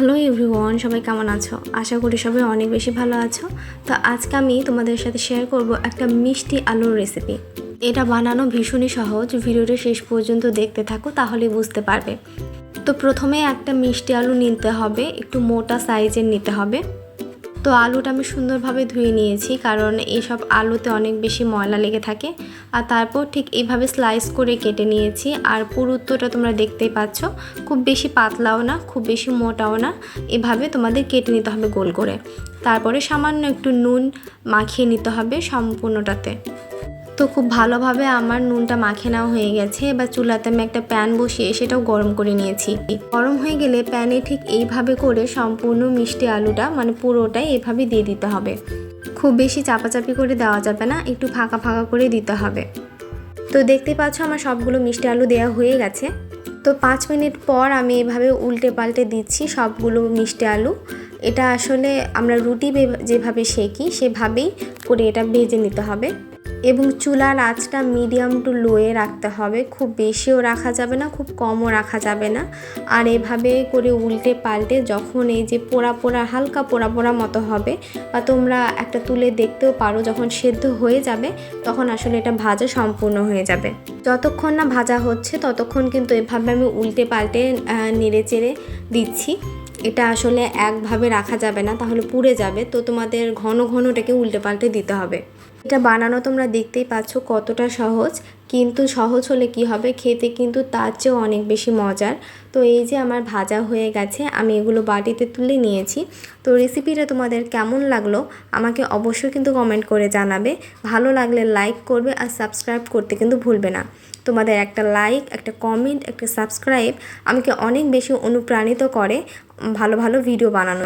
Hello everyone সবাই কেমন আছো? আশা করি সবাই অনেক বেশি ভালো আছো। তো আজকে আমি তোমাদের সাথে শেয়ার করব একটা মিষ্টি আলুর রেসিপি এটা বানানো ভীষণই সহজ, ভিডিওটা শেষ পর্যন্ত দেখতে থাকো, তাহলে বুঝতে পারবে। তো প্রথমে একটা মিষ্টি আলু নিতে হবে, একটু মোটা সাইজের নিতে হবে। তো আলুটা আমি সুন্দরভাবে ধুয়ে নিয়েছি, কারণ এইসব আলুতে অনেক বেশি ময়লা লেগে থাকে। আর তারপর ঠিক এইভাবে স্লাইস করে কেটে নিয়েছি, আর পুরুত্বটা তোমরা দেখতেই পাচ্ছ, খুব বেশি পাতলাও না, খুব বেশি মোটাও না, এভাবে তোমাদের কেটে নিতে হবে গোল করে। তারপরে সামান্য একটু নুন মাখিয়ে নিতে হবে সম্পূর্ণটাতে। তো খুব ভালোভাবে আমার নুনটা মাখে নেওয়া হয়ে গেছে। এবার চুলাতে আমি একটা প্যান বসিয়ে সেটাও গরম করে নিয়েছি। গরম হয়ে গেলে প্যানে ঠিক এইভাবে করে সম্পূর্ণ মিষ্টি আলুটা মানে পুরোটাই এভাবে দিয়ে দিতে হবে। খুব বেশি চাপাচাপি করে দেওয়া যাবে না, একটু ফাঁকা ফাঁকা করে দিতে হবে। তো দেখতে পাচ্ছ আমার সবগুলো মিষ্টি আলু দেওয়া হয়ে গেছে। তো পাঁচ মিনিট পর আমি এভাবে উল্টে পাল্টে দিচ্ছি সবগুলো মিষ্টি আলু। এটা আসলে আমরা রুটি যেভাবে সেকি, সেভাবেই করে এটা ভেজে নিতে হবে। এবং চুলার আঁচটা মিডিয়াম টু লোয়ে রাখতে হবে। খুব বেশিও রাখা যাবে না, খুব কমও রাখা যাবে না। আর এভাবে করে উল্টে পাল্টে যখন এই যে পোড়া পোড়া, হালকা পোড়া পোড়া মতো হবে, বা তোমরা একটা তুলে দেখতেও পারো যখন সেদ্ধ হয়ে যাবে, তখন আসলে এটা ভাজা সম্পূর্ণ হয়ে যাবে। যতক্ষণ না ভাজা হচ্ছে, ততক্ষণ কিন্তু এভাবে আমি উল্টে পাল্টে নেড়ে চেড়ে দিচ্ছি। এটা আসলে একভাবে রাখা যাবে না, তাহলে পুড়ে যাবে। তো তোমাদের ঘন ঘনটাকে উল্টে পাল্টে দিতে হবে। এটা বানানো তোমরা দেখতেই পাচ্ছ কতটা সহজ। কিন্তু সহজ হলে কি হবে? খেতে কিন্তু তার চেয়েও অনেক বেশি মজার। তো এই যে আমার ভাজা হয়ে গেছে, আমি এগুলো বাটিতে তুলে নিয়েছি। তো রেসিপিটা তোমাদের কেমন লাগল? আমাকে অবশ্যই কিন্তু কমেন্ট করে জানাবে। ভালো লাগলে লাইক করবে আর সাবস্ক্রাইব করতে কিন্তু ভুলবে না। তোমাদের একটা লাইক একটা কমেন্ট একটা সাবস্ক্রাইব আমাকে অনেক বেশি অনুপ্রাণিত করে ভালো ভালো ভিডিও বানানো